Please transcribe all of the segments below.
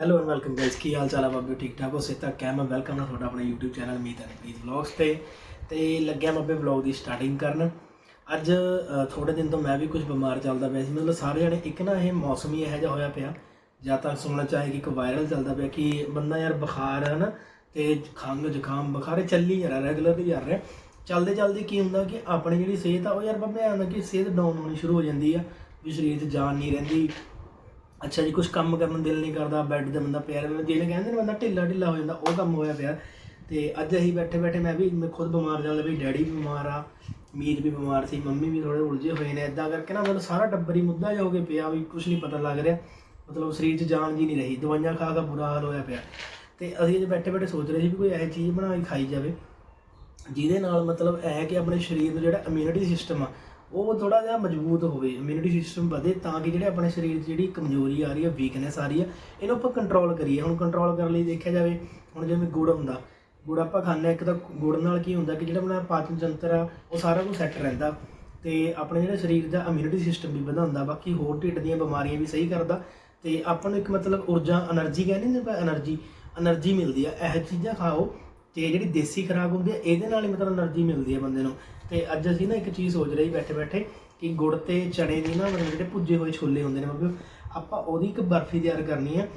Hello and welcome guys ਕੀ ਹਾਲ ਚਾਲ ਆ? ਬਾਬੇ ਠੀਕ ਠਾਕ ਹੋ? ਸੇਤਾ ਕੈਮ ਵੈਲਕਮ ਹੈ ਤੁਹਾਡਾ ਆਪਣਾ YouTube channel Meet and Preet vlogs ਤੇ। ਤੇ ਲੱਗਿਆ ਬਾਬੇ ਵਲੌਗ ਦੀ ਸਟਾਰਟਿੰਗ ਕਰਨ। ਅੱਜ ਅ, ਥੋੜੇ ਦਿਨ ਤੋਂ ਮੈਂ ਵੀ ਕੁਝ ਬਿਮਾਰ ਚੱਲਦਾ ਪਿਆ ਸੀ। ਮਤਲਬ ਸਾਰੇ ਜਣੇ ਇੱਕ ਨਾ ਇਹ ਮੌਸਮ ਹੀ ਇਹੋ ਜਿਹਾ ਹੋਇਆ ਪਿਆ। ਜਾਂ ਤਾਂ ਸੁਣਨਾ ਚਾਹੇ ਕਿ ਇੱਕ ਵਾਇਰਲ ਚੱਲਦਾ ਪਿਆ ਕਿ ਬੰਦਾ ਯਾਰ ਬੁਖਾਰ ਹੈ ਨਾ ਤੇ ਖੰਘ ਜ਼ੁਕਾਮ ਬੁਖਾਰੇ ਚੱਲੀ ਜਾ ਰਿਹਾ ਰੈਗੂਲਰਲੀ ਜਾ ਰਿਹਾ। ਚੱਲਦੇ ਚੱਲਦੇ ਕੀ ਹੁੰਦਾ ਕਿ ਆਪਣੀ ਜਿਹੜੀ ਸਿਹਤ ਆ ਉਹ ਯਾਰ ਬਾਬੇ ਆਉਂਦਾ ਕਿ ਸਿਹਤ ਡਾਊਨ ਹੋਣੀ ਸ਼ੁਰੂ ਹੋ ਜਾਂਦੀ ਆ। ਵੀ ਸਰੀਰ 'ਚ ਜਾਨ ਨਹੀਂ ਰਹਿੰਦੀ। ਅੱਛਾ ਜੀ ਕੁਝ ਕੰਮ ਕਰਨ ਨੂੰ ਦਿਲ ਨਹੀਂ ਕਰਦਾ ਬੈੱਡ ਤੇ ਬੰਦਾ ਪਿਆ ਰਹਿੰਦਾ ਜਿਹਨੇ ਕਹਿੰਦੇ ਨੇ ਬੰਦਾ ਢਿੱਲਾ ਢਿੱਲਾ ਹੋ ਜਾਂਦਾ, ਉਹ ਕੰਮ ਹੋਇਆ ਪਿਆ। ਤੇ ਅੱਜ ਅਸੀਂ ਬੈਠੇ ਬੈਠੇ ਮੈਂ ਵੀ, ਮੈਂ ਖੁਦ ਬਿਮਾਰ ਚੱਲਦਾ ਵੀ ਡੈਡੀ ਵੀ ਬਿਮਾਰ ਆ ਮੀਤ ਵੀ ਬਿਮਾਰ ਸੀ, ਮੰਮੀ ਵੀ ਥੋੜੇ ਉਲਝੇ ਹੋਏ ਨੇ ਇਦਾਂ ਕਰਕੇ ਨਾ ਮਤਲਬ ਸਾਰਾ ਟੱਬਰ ਹੀ ਮੁੱਦਾ ਜਿਹਾ ਹੋ ਕੇ ਪਿਆ, ਵੀ ਕੁਝ ਨਹੀਂ ਪਤਾ ਲੱਗ ਰਿਹਾ। ਮਤਲਬ ਸਰੀਰ 'ਚ ਜਾਨ ਜੀ ਨਹੀਂ ਰਹੀ, ਦਵਾਈਆਂ ਖਾ ਕੇ ਬੁਰਾ ਹਾਲ ਹੋਇਆ ਪਿਆ। ਤੇ ਅਸੀਂ ਅੱਜ ਬੈਠੇ ਬੈਠੇ ਸੋਚ ਰਹੇ ਸੀ ਵੀ ਕੋਈ ਇਹੋ ਚੀਜ਼ ਬਣਾ ਕੇ ਖਾਈ ਜਾਵੇ, ਜਿਹਦੇ ਨਾਲ ਮਤਲਬ ਇਹ ਕਿ ਆਪਣੇ ਸਰੀਰ ਨੂੰ ਜਿਹੜਾ ਇਮਿਊਨਿਟੀ ਸਿਸਟਮ ਆ ਉਹ ਥੋੜਾ ਜਿਹਾ ਮਜ਼ਬੂਤ ਹੋਵੇ ਇਮਿਊਨਿਟੀ ਸਿਸਟਮ ਵਧੇ ਤਾਂ ਕਿ ਜਿਹੜੇ ਆਪਣੇ ਸਰੀਰ 'ਚ ਜਿਹੜੀ ਕਮਜ਼ੋਰੀ ਆ ਰਹੀ ਹੈ ਵੀਕਨੈਸ ਆ ਰਹੀ ਹੈ ਇਹਨੂੰ ਆਪਾਂ ਕੰਟਰੋਲ ਕਰੀਏ। ਹੁਣ ਕੰਟਰੋਲ ਕਰਨ ਲਈ ਦੇਖਿਆ ਜਾਵੇ, ਹੁਣ ਜਿਵੇਂ ਗੁੜ ਹੁੰਦਾ, ਗੁੜ ਆਪਾਂ ਖਾਂਦੇ ਇੱਕ ਤਾਂ ਗੁੜ ਨਾਲ ਕੀ ਹੁੰਦਾ ਕਿ ਜਿਹੜਾ ਆਪਣਾ ਪਾਚਨ ਜੰਤਰ ਆ, ਉਹ ਸਾਰਾ ਕੁਝ ਸੈੱਟ ਰਹਿੰਦਾ ਤੇ ਆਪਣੇ ਜਿਹੜਾ ਸਰੀਰ ਦਾ ਇਮਿਊਨਿਟੀ ਸਿਸਟਮ ਵੀ ਵਧਾਉਂਦਾ, ਬਾਕੀ ਹੋਰ ਢਿੱਡ ਦੀਆਂ ਬਿਮਾਰੀਆਂ ਵੀ ਸਹੀ ਕਰਦਾ ਤੇ ਆਪਾਂ ਨੂੰ ਇੱਕ ਮਤਲਬ ਊਰਜਾ એનર્ਜੀ ਕਹਿੰਦੇ ਨੇ એનર્ਜੀ એનર્ਜੀ ਮਿਲਦੀ ਆ, ਇਹ ਚੀਜ਼ਾਂ ਖਾਓ ਤੇ ਜਿਹੜੀ ਦੇਸੀ ਖਰਾਕ ਹੁੰਦੀ ਆ, ਇਹਦੇ ਨਾਲ ਹੀ ਮਤਲਬ એનર્ਜੀ ਮਿਲਦੀ ਆ ਬੰਦੇ ਨੂੰ। ਤੇ ਅੱਜ ਅਸੀਂ ਨਾ ਇੱਕ ਚੀਜ਼ ਸੋਚ ਰਹੀ ਬੈਠੇ ਬੈਠੇ ਕਿ ਗੁੜ ਤੇ ਚਣੇ ਦੀ ਨਾ ਮਤਲਬ ਜਿਹੜੇ ਭੁੱਜੇ ਹੋਏ ਛੋਲੇ ਹੁੰਦੇ ਨੇ ਮਤਲਬ ਆਪਾਂ ਉਹਦੀ ਇੱਕ ਬਰਫੀ ਤਿਆਰ ਕਰਨੀ ਹੈ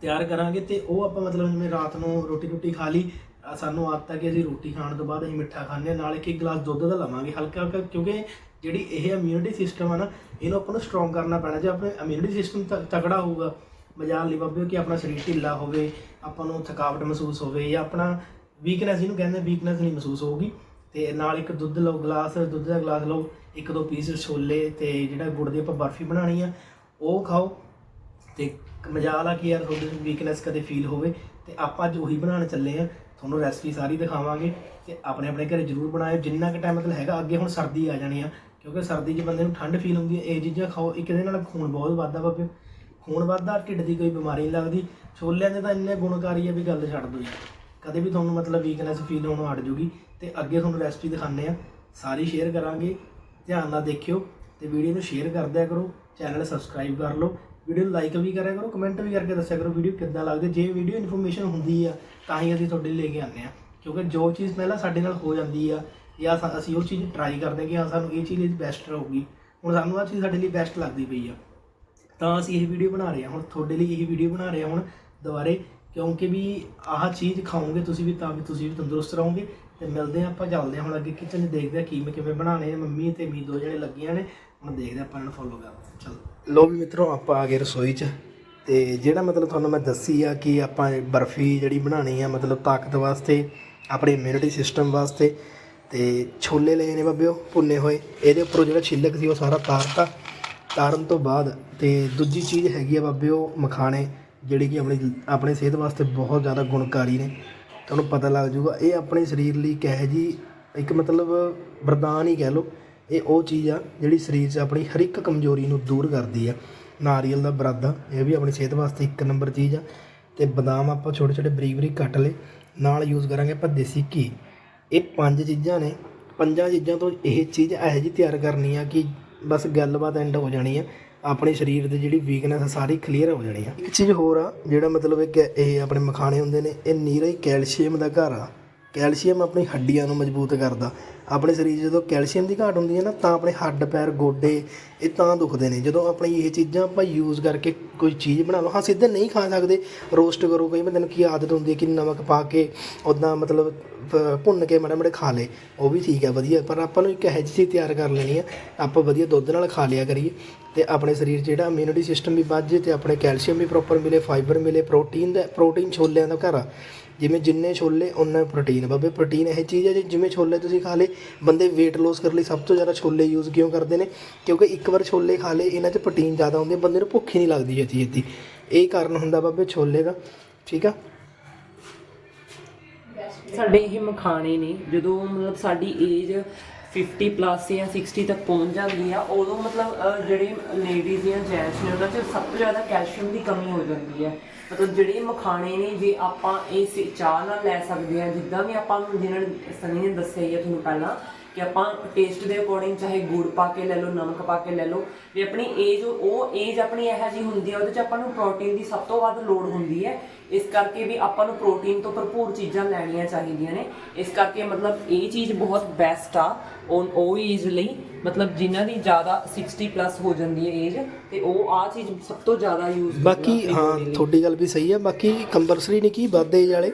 ਤਿਆਰ ਕਰਾਂਗੇ ਤੇ ਉਹ ਆਪਾਂ ਮਤਲਬ ਜਿਵੇਂ ਰਾਤ ਨੂੰ ਰੋਟੀ ਰੋਟੀ ਖਾ ਲਈ ਸਾਨੂੰ ਆਦਤ ਹੈ ਕਿ ਅਸੀਂ ਰੋਟੀ ਖਾਣ ਤੋਂ ਬਾਅਦ ਅਸੀਂ ਮਿੱਠਾ ਖਾਂਦੇ ਹਾਂ, ਨਾਲ ਇੱਕ ਇੱਕ ਗਲਾਸ ਦੁੱਧ ਦਾ ਲਵਾਂਗੇ ਹਲਕਾ ਹਲਕਾ, ਕਿਉਂਕਿ ਜਿਹੜੀ ਇਹ ਇਮਿਊਨਿਟੀ ਸਿਸਟਮ ਆ ਨਾ, ਇਹਨੂੰ ਆਪਾਂ ਨੂੰ ਸਟਰੋਂਗ ਕਰਨਾ ਪੈਣਾ, ਜੇ ਆਪਣੇ ਇਮਿਊਨਿਟੀ ਸਿਸਟਮ ਤਕੜਾ ਹੋਊਗਾ, ਮਜਾਲ ਨਹੀਂ ਬਾਬੇ, ਕਿ ਆਪਣਾ ਸਰੀਰ ਢਿੱਲਾ ਹੋਵੇ, ਆਪਾਂ ਨੂੰ ਥਕਾਵਟ ਮਹਿਸੂਸ ਹੋਵੇ ਜਾਂ ਆਪਣਾ ਵੀਕਨੈਸ ਇਹਨੂੰ ਕਹਿੰਦੇ ਵੀਕਨੈਸ ਨਹੀਂ ਮਹਿਸੂਸ ਹੋਊਗੀ। ਤੇ ਨਾਲ ਇੱਕ ਦੁੱਧ ਲਓ, ਗਲਾਸ, ਦੁੱਧ ਦਾ ਗਲਾਸ ਲਓ, ਇੱਕ ਦੋ ਪੀਸ ਛੋਲੇ ਤੇ ਜਿਹੜਾ ਗੁੜ ਦੀ ਆਪਾਂ ਬਰਫੀ ਬਣਾਣੀ ਆ, ਉਹ ਖਾਓ। ਤੇ ਮਜਾਲ ਆ ਕਿ ਯਾਰ ਤੁਹਾਡੀ ਵੀਕਨੈਸ ਕਦੇ ਫੀਲ ਹੋਵੇ ਤੇ ਆਪਾਂ ਅੱਜ ਉਹੀ ਬਣਾਉਣ ਚੱਲੇ ਆ। ਤੁਹਾਨੂੰ ਰੈਸਪੀ ਸਾਰੀ ਦਿਖਾਵਾਂਗੇ ਤੇ ਆਪਣੇ ਆਪਣੇ ਘਰੇ ਜਰੂਰ ਬਣਾਇਓ। ਜਿੰਨਾ ਕੁ ਟਾਈਮ ਮਤਲਬ ਹੈਗਾ, ਅੱਗੇ ਹੁਣ ਸਰਦੀ ਆ ਜਾਣੀ ਆ, ਕਿਉਂਕਿ ਸਰਦੀ 'ਚ ਬੰਦੇ ਨੂੰ ਠੰਡ ਫੀਲ ਹੁੰਦੀ ਹੈ ਇਹ ਚੀਜ਼ਾਂ ਖਾਓ। ਇੱਕ ਇਹਦੇ ਨਾਲ ਖੂਨ ਬਹੁਤ ਵੱਧਦਾ ਬਾਬੇ। ਖੂਨ ਵੱਧਦਾ, ਢਿੱਡ ਦੀ ਕੋਈ ਬਿਮਾਰੀ ਨਹੀਂ ਲੱਗਦੀ। ਛੋਲਿਆਂ ਦੇ ਤਾਂ ਇੰਨੇ ਗੁਣਕਾਰੀ ਆ ਵੀ ਗੱਲ ਛੱਡ ਦੋ ਜੀ। ਕਦੇ ਵੀ ਤੁਹਾਨੂੰ ਮਤਲਬ ਵੀਕਨੈਸ ਫੀਲ ਹੋਣੋਂ ਹਟ ਜੂਗੀ। ਤੇ ਅੱਗੇ ਤੁਹਾਨੂੰ ਰੈਸਪੀ ਦਿਖਾਣੇ ਆ ਸਾਰੀ ਸ਼ੇਅਰ ਕਰਾਂਗੇ। ਧਿਆਨ ਨਾਲ ਦੇਖਿਓ ਤੇ ਵੀਡੀਓ ਨੂੰ ਸ਼ੇਅਰ ਕਰਦਿਆ ਕਰੋ। ਚੈਨਲ ਸਬਸਕ੍ਰਾਈਬ ਕਰ ਲਓ। ਵੀਡੀਓ ਨੂੰ ਲਾਈਕ ਵੀ ਕਰਿਆ ਕਰੋ ਕਮੈਂਟ ਵੀ ਕਰਕੇ ਦੱਸਿਆ ਕਰੋ ਵੀਡੀਓ ਕਿੱਦਾਂ ਲੱਗਦੀ ਜੇ ਵੀਡੀਓ ਇਨਫੋਰਮੇਸ਼ਨ ਹੁੰਦੀ ਆ, ਤਾਂ ਹੀ ਅਸੀਂ ਤੁਹਾਡੇ ਲਈ ਲੈ ਕੇ ਆਉਂਦੇ ਆ ਕਿਉਂਕਿ ਜੋ ਚੀਜ਼ ਪਹਿਲਾਂ ਸਾਡੇ ਨਾਲ ਹੋ ਜਾਂਦੀ ਆ, ਜਾਂ ਅਸੀਂ ਉਹ ਚੀਜ਼ ਟਰਾਈ ਕਰਦੇ ਹਾਂ ਕਿ ਹਾਂ, ਸਾਨੂੰ ਇਹ ਚੀਜ਼ ਬੈਸਟ ਰਹੂਗੀ। ਹੁਣ ਸਾਨੂੰ ਆ ਚੀਜ਼ ਸਾਡੇ ਲਈ ਬੈਸਟ ਲੱਗਦੀ ਪਈ ਆ। ਤਾਂ ਅਸੀਂ ਇਹ ਵੀਡੀਓ ਬਣਾ ਰਹੇ ਹਾਂ। ਹੁਣ ਤੁਹਾਡੇ ਲਈ ਇਹ ਵੀਡੀਓ ਬਣਾ ਰਹੇ ਹਾਂ। ਹੁਣ ਦੁਬਾਰੇ, ਕਿਉਂਕਿ ਵੀ ਆਹ ਚੀਜ਼ ਖਾਓਗੇ ਤੁਸੀਂ ਵੀ, ਤਾਂ ਵੀ ਤੁਸੀਂ ਵੀ ਤੰਦਰੁਸਤ ਰਹੋਗੇ। ਤੇ ਮਿਲਦੇ ਹਾਂ ਆਪਾਂ, ਚੱਲਦੇ ਹਾਂ ਹੁਣ ਅੱਗੇ ਕਿਚਨ 'ਚ ਦੇਖਦੇ ਹਾਂ ਕਿਵੇਂ ਕਿਵੇਂ ਬਣਾਉਣੇ ਆ। ਮੰਮੀ ਤੇ ਮੀ ਦੋ ਜਣੇ ਲੱਗੀਆਂ ਨੇ, ਹੁਣ ਦੇਖਦੇ ਹਾਂ ਆਪਾਂ ਇਹਨਾਂ ਨੂੰ ਫੋਲੋ ਕਰਦੇ ਚਲ। ਲੋ ਵੀ ਮਿੱਤਰੋ, ਆਪਾਂ ਆ ਗਏ ਰਸੋਈ 'ਚ ਤੇ ਜਿਹੜਾ ਮਤਲਬ ਤੁਹਾਨੂੰ ਮੈਂ ਦੱਸੀ ਆ ਕਿ ਆਪਾਂ ਬਰਫੀ ਜਿਹੜੀ ਬਣਾਉਣੀ ਆ, ਮਤਲਬ ਤਾਕਤ ਵਾਸਤੇ, ਆਪਣੇ ਇਮਿਊਨਿਟੀ ਸਿਸਟਮ ਵਾਸਤੇ ਤੇ ਛੋਲੇ ਲਏ ਨੇ ਬਾਬਿਓ, ਭੁੰਨੇ ਹੋਏ। ਇਹਦੇ ਉੱਪਰੋਂ ਜਿਹੜਾ ਛਿੱਲਕ ਸੀ ਉਹ ਸਾਰਾ ਤਾਰਤਾ। ਤਾਰਨ ਤੋਂ ਬਾਅਦ ਤੇ ਦੂਜੀ ਚੀਜ਼ ਹੈਗੀ ਆ ਬਾਬਿਓ, ਮਖਾਣੇ, ਜਿਹੜੀ ਕਿ ਆਪਣੀ ਆਪਣੇ ਸਿਹਤ ਵਾਸਤੇ ਬਹੁਤ ਜ਼ਿਆਦਾ ਗੁਣਕਾਰੀ ਨੇ। ਤੁਹਾਨੂੰ ਪਤਾ ਲੱਗ ਜੂਗਾ ਇਹ ਆਪਣੇ ਸਰੀਰ ਲਈ ਇੱਕ ਇਹੋ ਜਿਹੀ, ਇੱਕ ਮਤਲਬ ਵਰਦਾਨ ਹੀ ਕਹਿ ਲਓ, ਇਹ ਉਹ ਚੀਜ਼ ਆ ਜਿਹੜੀ ਸਰੀਰ 'ਚ ਆਪਣੀ ਹਰ ਇੱਕ ਕਮਜ਼ੋਰੀ ਨੂੰ ਦੂਰ ਕਰਦੀ ਆ। ਨਾਰੀਅਲ ਦਾ ਬਰਾਦਾ, ਇਹ ਵੀ ਆਪਣੀ ਸਿਹਤ ਵਾਸਤੇ ਇੱਕ ਨੰਬਰ ਚੀਜ਼ ਆ। ਤੇ ਬਦਾਮ ਆਪਾਂ ਛੋਟੇ ਛੋਟੇ ਬਰੀਕ ਬਰੀਕ ਕੱਟ ਲਏ, ਨਾਲ ਯੂਜ਼ ਕਰਾਂਗੇ ਆਪਾਂ ਦੇਸੀ ਘੀ। ਇਹ ਪੰਜ ਚੀਜ਼ਾਂ ਨੇ, ਪੰਜਾਂ ਚੀਜ਼ਾਂ ਤੋਂ ਇਹ ਚੀਜ਼ ਇਹੋ ਜਿਹੀ ਤਿਆਰ ਕਰਨੀ ਆ ਕਿ ਬਸ ਗੱਲਬਾਤ ਐਂਡ ਹੋ ਜਾਣੀ ਆ। ਆਪਣੇ ਸਰੀਰ ਦੀ ਜਿਹੜੀ ਵੀਕਨੈਸ ਆ, ਸਾਰੀ ਕਲੀਅਰ ਹੋ ਜਾਣੀ ਆ। ਇੱਕ ਚੀਜ਼ ਹੋਰ ਆ, ਜਿਹੜਾ ਮਤਲਬ ਇਹ ਇਹ ਆਪਣੇ ਮਖਾਣੇ ਹੁੰਦੇ ਨੇ, ਇਹ ਨੀਰਾ ਹੀ ਕੈਲਸ਼ੀਅਮ ਦਾ ਘਰ ਆ। ਕੈਲਸ਼ੀਅਮ ਆਪਣੀ ਹੱਡੀਆਂ ਨੂੰ ਮਜ਼ਬੂਤ ਕਰਦਾ। ਆਪਣੇ ਸਰੀਰ ਜਦੋਂ ਕੈਲਸ਼ੀਅਮ ਦੀ ਘਾਟ ਹੁੰਦੀ ਹੈ ਨਾ, ਤਾਂ ਆਪਣੇ ਹੱਡ, ਪੈਰ, ਗੋਡੇ ਇਹ ਤਾਂ ਦੁਖਦੇ ਨੇ। ਜਦੋਂ ਆਪਣੀ ਇਹ ਚੀਜ਼ਾਂ ਆਪਾਂ ਯੂਜ਼ ਕਰਕੇ ਕੋਈ ਚੀਜ਼ ਬਣਾ ਲਓ, ਹਾਂ, ਸਿੱਧੇ ਨਹੀਂ ਖਾ ਸਕਦੇ। ਰੋਸਟ ਕਰੋ, ਕਈ ਬੰਦੇ ਨੂੰ ਕੀ ਆਦਤ ਹੁੰਦੀ ਹੈ ਕਿ ਨਮਕ ਪਾ ਕੇ ਉਦਾਂ ਮਤਲਬ ਭੁੰਨ ਕੇ ਮਾੜਾ ਮਾੜੇ ਖਾ ਲੇ ਉਹ ਵੀ ਠੀਕ ਹੈ, ਵਧੀਆ। ਪਰ ਆਪਾਂ ਨੂੰ ਇੱਕ ਇਹੋ ਜਿਹੀ ਚੀਜ਼ ਤਿਆਰ ਕਰ ਲੈਣੀ ਆ। ਆਪਾਂ ਵਧੀਆ ਦੁੱਧ ਨਾਲ ਖਾ ਲਿਆ ਕਰੀਏ ਤੇ ਆਪਣੇ ਸਰੀਰ 'ਚ ਜਿਹੜਾ ਇਮਿਊਨਿਟੀ ਸਿਸਟਮ ਵੀ ਵੱਧ ਜੇ ਤੇ ਆਪਣੇ ਕੈਲਸ਼ੀਅਮ ਵੀ ਪ੍ਰੋਪਰ ਮਿਲੇ ਫਾਈਬਰ ਮਿਲੇ ਪ੍ਰੋਟੀਨ ਦਾ ਪ੍ਰੋਟੀਨ ਛੋਲਿਆਂ ਦਾ ਘਰ ਆ। ਜਿਵੇਂ ਜਿੰਨੇ ਛੋਲੇ ਉਨਾ ਪ੍ਰੋਟੀਨ ਬਾਬੇ ਪ੍ਰੋਟੀਨ ਇਹ ਚੀਜ਼ ਹੈ ਜੇ, ਜਿਵੇਂ ਛੋਲੇ ਤੁਸੀਂ ਖਾ ਲਏ, ਬੰਦੇ weight loss ਕਰਨ ਲਈ ਸਭ ਤੋਂ ਜ਼ਿਆਦਾ ਛੋਲੇ ਯੂਜ਼ ਕਿਉਂ ਕਰਦੇ ਨੇ? ਕਿਉਂਕਿ ਇੱਕ ਵਾਰ ਛੋਲੇ ਖਾ ਲਏ, ਇਹਨਾਂ 'ਚ ਪ੍ਰੋਟੀਨ ਜ਼ਿਆਦਾ ਹੁੰਦੀ ਹੈ ਬੰਦੇ ਨੂੰ ਭੁੱਖ ਹੀ ਨਹੀਂ ਲੱਗਦੀ ਛੇਤੀ ਛੇਤੀ ਇਹ ਕਾਰਨ ਹੁੰਦਾ ਬਾਬੇ ਛੋਲੇ ਦਾ। ਠੀਕ ਆ? ਸਾਡੇ ਇਹ ਮਖਾਣੇ ਨੇ, ਜਦੋਂ ਮਤਲਬ ਸਾਡੀ ਏਜ 50 ਪਲੱਸ ਜਾਂ 60 ਤੱਕ ਪਹੁੰਚ ਜਾਂਦੀ ਆ ਉਦੋਂ ਮਤਲਬ ਅਹ, ਜਿਹੜੇ ਲੇਡੀਜ਼ ਜਾਂ ਜੈਂਟਸ ਨੇ ਉਹਨਾਂ 'ਚ ਸਭ ਤੋਂ ਜ਼ਿਆਦਾ ਕੈਲਸ਼ੀਅਮ ਦੀ ਕਮੀ ਹੋ ਜਾਂਦੀ ਹੈ ਮਤਲਬ ਜਿਹੜੇ ਮਖਾਣੇ ਨੇ ਜੇ ਆਪਾਂ ਇਹ ਸੇ- ਚਾਹ ਨਾਲ ਲੈ ਸਕਦੇ ਆ ਜਿੱਦਾਂ ਵੀ ਆਪਾਂ ਨੂੰ ਜਿਹਨਾਂ ਨੇ ਸਨੀ ਨੇ ਦੱਸਿਆ ਹੀ ਆ ਤੁਹਾਨੂੰ ਪਹਿਲਾਂ ਕਿ ਆਪਾਂ ਟੇਸਟ ਦੇ ਅਕੋਰਡਿੰਗ ਚਾਹੇ ਗੁੜ ਪਾ ਕੇ ਲੈ ਲਓ ਨਮਕ ਪਾ ਕੇ ਲੈ ਲਓ ਵੀ ਆਪਣੀ ਏਜ ਉਹ ਏਜ ਆਪਣੀ ਇਹੋ ਜਿਹੀ ਹੁੰਦੀ ਹੈ ਉਹਦੇ ਚ ਆਪਾਂ ਨੂੰ ਪ੍ਰੋਟੀਨ ਦੀ ਸਭ ਤੋਂ ਵੱਧ ਲੋੜ ਹੁੰਦੀ ਹੈ। ਇਸ ਕਰਕੇ ਵੀ ਆਪਾਂ ਨੂੰ ਪ੍ਰੋਟੀਨ ਤੋਂ ਭਰਪੂਰ ਚੀਜ਼ਾਂ ਲੈਣੀਆਂ ਚਾਹੀਦੀਆਂ ਨੇ। ਇਸ ਕਰਕੇ ਮਤਲਬ ਇਹ ਚੀਜ਼ ਬਹੁਤ ਬੈਸਟ ਆ ਉਹ ਉਹ ਏਜ ਲਈ। ਮਤਲਬ ਜਿਨ੍ਹਾਂ ਦੀ ਜ਼ਿਆਦਾ 60 ਪਲੱਸ ਹੋ ਜਾਂਦੀ ਹੈ ਏਜ ਤੇ ਉਹ ਆ ਚੀਜ਼ ਸਭ ਤੋਂ ਜ਼ਿਆਦਾ ਯੂਜ਼ ਬਾਕੀ ਹਾਂ ਤੁਹਾਡੀ ਗੱਲ ਵੀ ਸਹੀ ਹੈ। ਬਾਕੀ ਕੰਪਲਸਰੀ ਨਹੀਂ ਕੀ? ਵੱਧ ਏਜ ਵਾਲੇ।